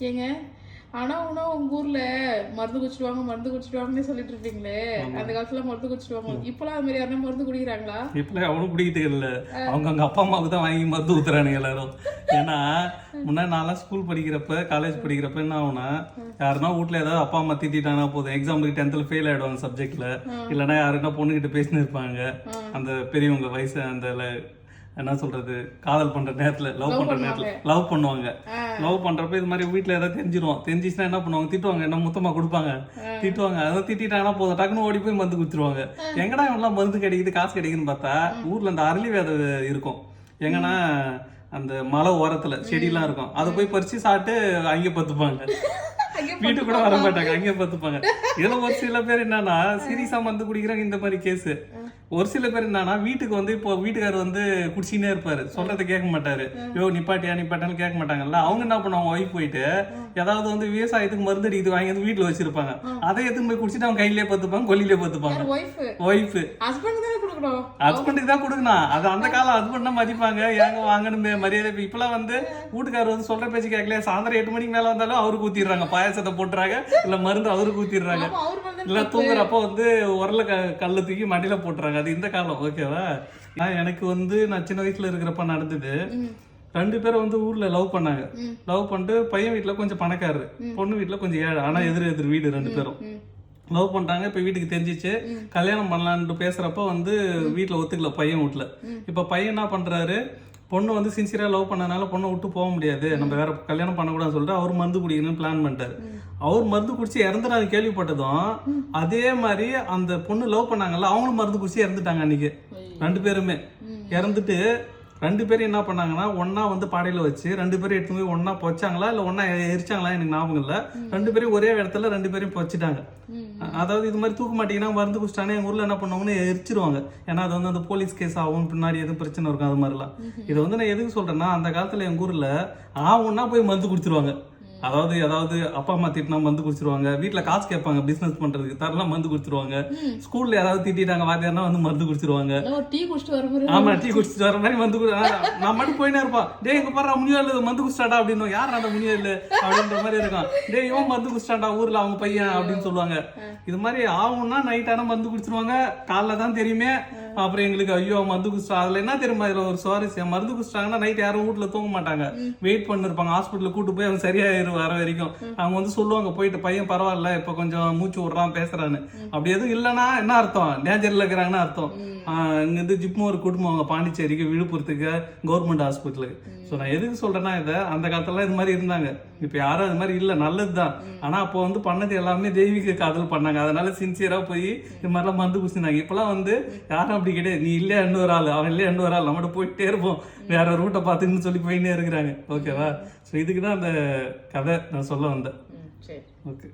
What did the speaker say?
ஏங்க? ஆனா உனா உங்க ஊர்ல மருந்து குடிச்சிட்டு வாங்க மருந்து குடிச்சிட்டு வாங்கன்னு சொல்லிட்டு இருப்பீங்களே. அந்த காலத்துல மருந்து குடிச்சிட்டு வாங்க இப்பெல்லாம் அது மாதிரி யாருன்னா மருந்து குடிக்கிறாங்களா? இப்பெல்லாம் அவனும் குடிக்கிறது இல்லை. அவங்க அவங்க அப்பா அம்மாவுக்கு தான் வாங்கி மருந்து ஊத்துறானுங்க எல்லாரும். ஏன்னா முன்னாடி நான்லாம் ஸ்கூல் படிக்கிறப்ப காலேஜ் படிக்கிறப்ப என்ன ஆகும்னா யாருன்னா வீட்ல ஏதாவது அப்பா அம்மா திட்டானா போதும். எக்ஸாமுக்கு டென்த்தில் ஃபெயில் ஆயிடுவாங்க சப்ஜெக்ட்ல இல்லைன்னா யாருன்னா பொண்ணுகிட்ட பேசின்னு இருப்பாங்க. அந்த பெரியவங்க வயசு அந்த என்ன சொல்றது காதல் பண்ற நேரத்துல லவ் பண்ற நேரத்துல லவ் பண்ணுவாங்க. லவ் பண்றப்ப இது மாதிரி வீட்ல ஏதாவது தெரிஞ்சிரும். தெரிஞ்சிச்சுன்னா என்ன பண்ணுவாங்க? திட்டுவாங்க. என்ன மொத்தமா கொடுப்பாங்க? திட்டுவாங்க. அதை திட்டாங்கன்னா போதும். டக்குன்னு ஓடி போய் மருந்து குடுத்துருவாங்க. எங்கடா இவெல்லாம் மருந்து கிடைக்குது காசு கிடைக்குதுன்னு பார்த்தா ஊர்ல இந்த அரளி வேத இருக்கும். எங்கன்னா அந்த மலை ஓரத்துல செடியெல்லாம் இருக்கும். அதை போய் பறிச்சு சாப்பிட்டு அங்கே பத்துப்பாங்க. வீட்டுக்கு கூட வர மாட்டாங்க. அங்கே பத்துப்பாங்க. இதுல ஒரு சில பேர் என்னன்னா சீரியஸா மருந்து குடிக்கிறாங்க இந்த மாதிரி கேஸ் ஒரு சில பேர் என்னன்னா வீட்டுக்கு வந்து இப்போ வீட்டுக்காரர் வந்து குடிச்சினே இருப்பாரு. சொல்றதை கேட்க மாட்டாரு. யோ நிப்பாட்டியா நிப்பாட்டான்னு கேட்க மாட்டாங்கல்ல? அவங்க என்ன பண்ணுவாங்க? ஒய்ஃப் போயிட்டு ஏதாவது வந்து விவசாயத்துக்கு மருந்து அடிக்குது வாங்கி வந்து வீட்டுல வச்சிருப்பாங்க. அதை எடுத்துன்னு போய் குடிச்சிட்டு அவங்க கையிலே பத்துப்பாங்க கொல்லிலே பத்துப்பாங்க ஒய்ஃப் ஹஸ்பண்டுக்கு தான் கொடுக்கணும்? அது அந்த காலம் ஹஸ்பண்ட் தான் மதிப்பாங்க. ஏங்க வாங்கணும் மரியாதை இப்ப இப்பெல்லாம் வந்து வீட்டுக்காரர் வந்து சொல்ற பேச்சு கேட்கல சாயந்தரம் எட்டு மணிக்கு மேல வந்தாலும் அவருக்கு ஊத்திடுறாங்க. பாயாசத்தை போட்டுறாங்க. இல்ல மருந்து அவருக்கு ஊத்திடுறாங்க. இல்ல தூங்குறப்ப வந்து உரல க கல்ல தூக்கி மடியில போட்டுறாங்க. அது இந்த காலம் ஓகேவா நான் எனக்கு வந்து நான் சின்ன வயசுல இருக்கிறப்ப நடந்தது. ரெண்டு பேரும் வந்து ஊர்ல லவ் பண்ணாங்க. லவ் பண்ணிட்டு பையன் வீட்டுல கொஞ்சம் பணக்காரரு பொண்ணு வீட்டுல கொஞ்சம் ஏழை ஆனா எதிர் எதிர் வீடு ரெண்டு பேரும். லவ் பண்ணிட்டாங்க இப்ப வீட்டுக்கு தெரிஞ்சிச்சு. கல்யாணம் பண்ணலான்ட்டு பேசுறப்ப வந்து வீட்டுல ஒத்துக்கல பையன் வீட்டுல இப்ப பையன் என்ன பண்றாரு பொண்ணு வந்து சின்சியராக லவ் பண்ணனால பொண்ணை விட்டு போக முடியாது. நம்ம வேற கல்யாணம் பண்ணக்கூடாதுன்னு சொல்லிட்டு அவர் மருந்து குடிக்கணும்னு பிளான் பண்ணிட்டாரு. அவர் மருந்து குடிச்சு இறந்துடாது கேள்விப்பட்டதும் அதே மாதிரி அந்த பொண்ணு லவ் பண்ணாங்கல்ல அவங்களும் மருந்து குடிச்சு இறந்துட்டாங்க அன்னைக்கு. ரெண்டு பேருமே. இறந்துட்டு ரெண்டு பேரும் என்ன பண்ணாங்கன்னா ஒண்ணா வந்து பாடையில வச்சு ரெண்டு பேரும் எடுத்து போய் ஒண்ணா பொச்சாங்களா இல்ல ஒண்ணா எரிச்சாங்களா எனக்கு ஞாபகம் இல்ல. ரெண்டு பேரும் ஒரே இடத்துல ரெண்டு பேரும் பொச்சிட்டாங்க. அதாவது இது மாதிரி தூக்க மாட்டீங்கன்னா மருந்து குடிச்சிட்டானே எங்க ஊர்ல என்ன பண்ணுவாங்கன்னு எரிச்சிருவாங்க. ஏன்னா அது வந்து அந்த போலீஸ் கேஸ் ஆகும் பின்னாடி எதுவும் பிரச்சனை இருக்கும் அது மாதிரிலாம். இதை வந்து நான் எதுக்கு சொல்றேன்னா அந்த காலத்துல எங்க ஊர்ல ஆவுன்னா போய் மருந்து குடிச்சிருவாங்க. அதாவது அதாவது அப்பா அம்மா திட்டினா மருந்து குடிச்சிருவாங்க. வீட்ல காசு கேட்பாங்க பிசினஸ் பண்றதுக்கு. தரலாம் மருந்து குடிச்சிருவாங்க. ஸ்கூல்ல யாராவது திட்டிட்டாங்க வாத்தியார்னா வந்து மருந்து குடிச்சிருவாங்க. டீ குடிச்சிட்டு ஆமா டீ குடிச்சிட்டு வர மாதிரி வந்து நான் மட்டும் போயினே இருப்பான் டேய் இங்க பாரு முனிவர் மந்து குடிச்சிட்டாடா அப்படின்னு. யார் அந்த முனிவர் அப்படின்ற மாதிரி இருக்கும். டேய் இவன் மந்து குடிச்சிட்டாடா ஊர்ல அவங்க பையன் அப்படின்னு சொல்லுவாங்க. இது மாதிரி ஆகும்னா நைட் ஆனா மந்து குடிச்சிருவாங்க. காலைல தான் தெரியுமே. அப்புறம் எங்களுக்கு ஐயோ மருந்து குடிச்சிட்டா அதுல என்ன தெரியுமா இதுல ஒரு சுவாரஸ்யம்? மருந்து குடிச்சிட்டாங்கன்னா நைட் யாரும் வீட்டுல தூங்க மாட்டாங்க. வெயிட் பண்ணிருப்பாங்க. ஹாஸ்பிட்டல் கூட்டு போய் அவங்க சரியாயிரும் வர வரைக்கும். அவங்க வந்து சொல்லுவாங்க போயிட்டு பையன் பரவாயில்ல இப்ப கொஞ்சம் மூச்சு விடுறான் பேசுறான்னு. அப்படி எதுவும் இல்லைன்னா என்ன அர்த்தம்? டேஞ்சர்ல இருக்கிறாங்கன்னு அர்த்தம். ஆஹ் இங்க இருந்து ஜிப்மோ ஒரு குடும்பம் அவங்க பாண்டிச்சேரிக்கு விழுப்புரத்துக்கு கவர்மெண்ட் ஹாஸ்பிட்டலுக்கு ஸோ நான் எதுக்கு சொல்றேன்னா இதை அந்த காலத்துல இது மாதிரி இருந்தாங்க. இப்போ யாரும் அது மாதிரி இல்லை நல்லதுதான். ஆனா அப்போ வந்து பண்ணது எல்லாமே தெய்வீக காதல் பண்ணாங்க. அதனால சின்சியரா போய் இது மாதிரிலாம் மருந்து குடிச்சிருந்தாங்க. இப்பெல்லாம் வந்து யாரும் அப்படி கிடையாது நீ இல்லையா இன்னொரு ஆள்? அவன் இல்லையா இன்னொரு ஆள்? நம்மகிட்ட போயிட்டே இருப்போம். வேற ரூட்டை பார்த்துன்னு சொல்லி போயின்னே இருக்கிறாங்க. ஓகேவா? ஸோ இதுக்கு தான் அந்த கதை நான் சொல்ல வந்தேன். ஓகே.